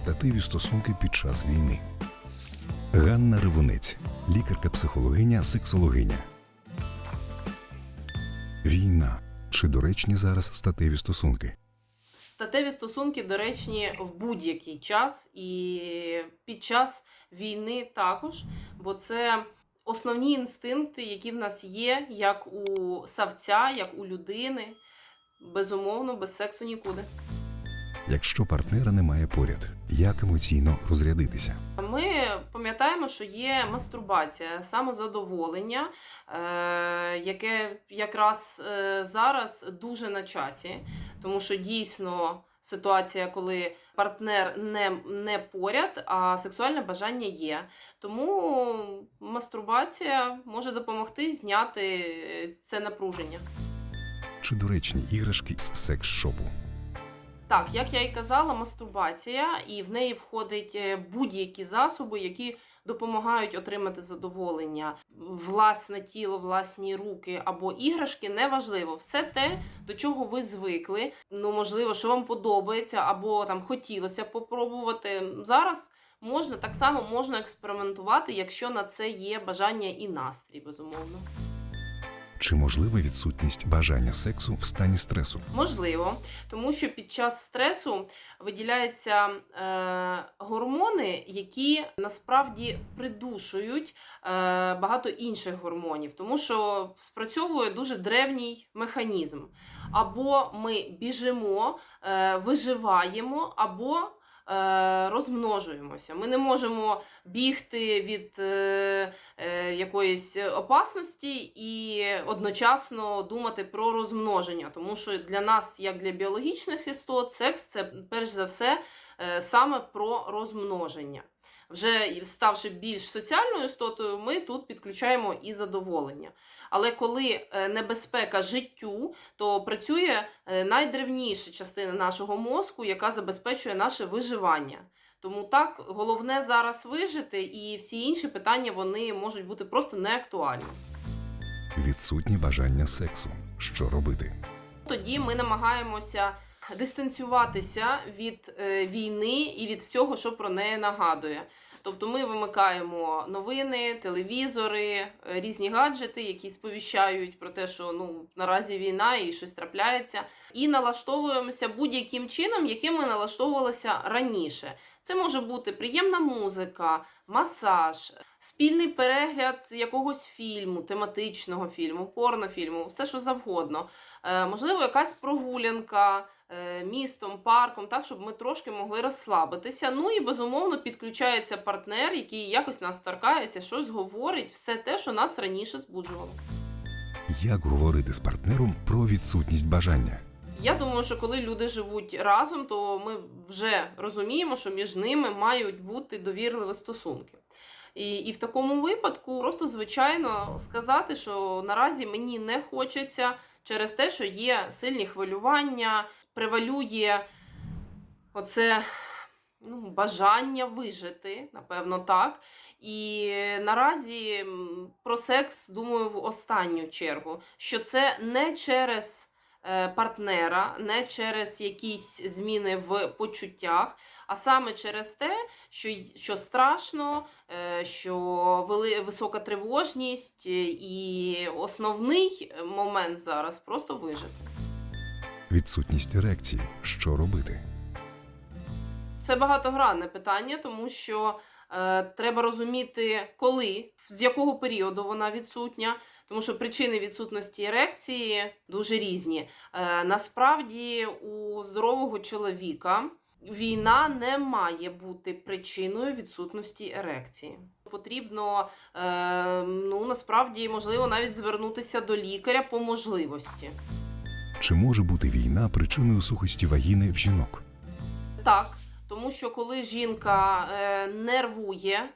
Статеві стосунки під час війни. Ганна Ривунець, лікарка-психологиня, сексологиня. Війна. Чи доречні зараз статеві стосунки? Статеві стосунки доречні в будь-який час і під час війни також, бо це основні інстинкти, які в нас є, як у савця, як у людини. Безумовно, без сексу нікуди. Якщо партнера немає поряд, як емоційно розрядитися? Ми пам'ятаємо, що є мастурбація, самозадоволення, е, яке якраз е, зараз дуже на часі, тому що дійсно ситуація, коли партнер не, не поряд, а сексуальне бажання є. Тому мастурбація може допомогти зняти е, це напруження. Чи доречні іграшки з секс-шопу? Так, як я і казала, мастурбація, і в неї входить е, будь-які засоби, які допомагають отримати задоволення, власне тіло, власні руки або іграшки, неважливо. Все те, до чого ви звикли. Ну, можливо, що вам подобається, або там хотілося попробувати. Зараз можна так само можна експериментувати, якщо на це є бажання і настрій, безумовно. Чи можлива відсутність бажання сексу в стані стресу? Можливо, тому що під час стресу виділяються е, гормони, які насправді придушують е, багато інших гормонів, тому що спрацьовує дуже древній механізм. Або ми біжимо, е, виживаємо, або розмножуємося. Ми не можемо бігти від е, е, якоїсь опасності і одночасно думати про розмноження, тому що для нас, як для біологічних істот, секс це перш за все е, саме про розмноження. Вже ставши більш соціальною істотою, ми тут підключаємо і задоволення. Але коли е, небезпека життю, то працює е, найдревніша частина нашого мозку, яка забезпечує наше виживання. Тому так, головне зараз вижити, і всі інші питання вони можуть бути просто неактуальні. Відсутнє бажання сексу. Що робити? Тоді ми намагаємося дистанціюватися від е, війни і від всього, що про неї нагадує. Тобто ми вимикаємо новини, телевізори, е, різні гаджети, які сповіщають про те, що ну наразі війна і щось трапляється, і налаштовуємося будь-яким чином, яким ми налаштовувалися раніше. Це може бути приємна музика, масаж, спільний перегляд якогось фільму, тематичного фільму, порнофільму, все що завгодно. Е, можливо, якась прогулянка містом, парком, так, щоб ми трошки могли розслабитися. Ну і безумовно підключається партнер, який якось нас торкається, щось говорить, все те, що нас раніше збуджувало. Як говорити з партнером про відсутність бажання? Я думаю, що коли люди живуть разом, то ми вже розуміємо, що між ними мають бути довірливі стосунки. І, і в такому випадку просто звичайно сказати, що наразі мені не хочеться через те, що є сильні хвилювання, превалює оце ну, бажання вижити, напевно, так. І наразі про секс думаю в останню чергу, що це не через е, партнера, не через якісь зміни в почуттях, а саме через те, що, що страшно, е, що вели, висока тривожність, е, і основний момент зараз просто вижити. Відсутність ерекції. Що робити? Це багатогранне питання, тому що е, треба розуміти, коли, з якого періоду вона відсутня, тому що причини відсутності ерекції дуже різні. Е, насправді, у здорового чоловіка війна не має бути причиною відсутності ерекції. Потрібно е, ну насправді можливо навіть звернутися до лікаря по можливості. Чи може бути війна причиною сухості вагіни в жінок? Так, тому що коли жінка е, нервує,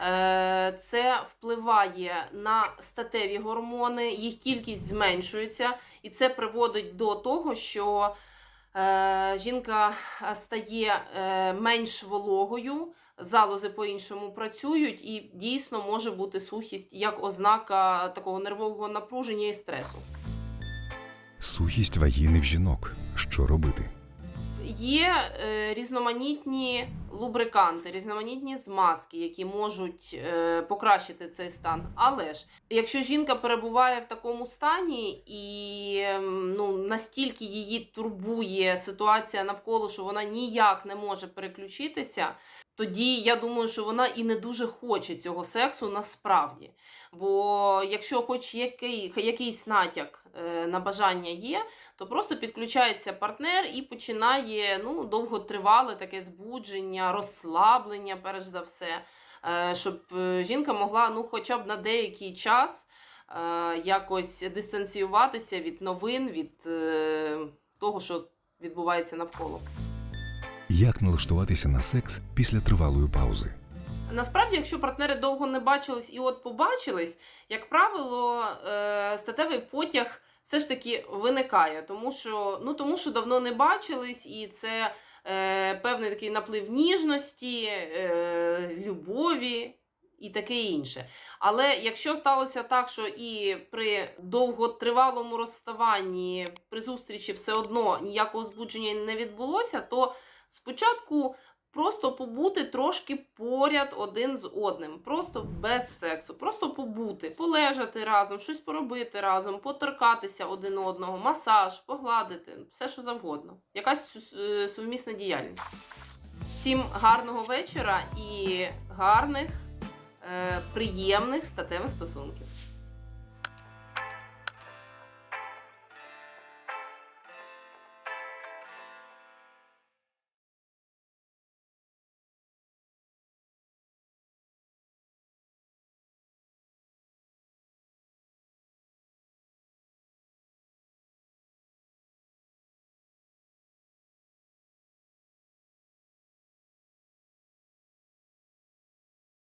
е, це впливає на статеві гормони, їх кількість зменшується, і це приводить до того, що е, жінка стає е, менш вологою, залози по-іншому працюють, і дійсно може бути сухість як ознака такого нервового напруження і стресу. Сухість вагіни в жінок. Що робити? Є е, різноманітні лубриканти, різноманітні змазки, які можуть е, покращити цей стан. Але ж, якщо жінка перебуває в такому стані і ем, ну, настільки її турбує ситуація навколо, що вона ніяк не може переключитися, тоді я думаю, що вона і не дуже хоче цього сексу насправді. Бо якщо хоч який, якийсь натяк е, на бажання є, то просто підключається партнер і починає ну, довготривале таке збудження, розслаблення, перш за все, е, щоб е, жінка могла ну, хоча б на деякий час якось дистанціюватися від новин, від того, що відбувається навколо. Як налаштуватися на секс після тривалої паузи? Насправді, якщо партнери довго не бачились і от побачились, як правило, е, статевий потяг все ж таки виникає, тому що, ну, тому що давно не бачились, і це е, певний такий наплив ніжності, е, любові. І таке інше. Але якщо сталося так, що і при довготривалому розставанні при зустрічі все одно ніякого збудження не відбулося, то спочатку просто побути трошки поряд один з одним, просто без сексу, просто побути, полежати разом, щось поробити разом, поторкатися один одного, масаж, погладити, все що завгодно. Якась е, сумісна діяльність. Всім гарного вечора і гарних, е, приємних статевих стосунків.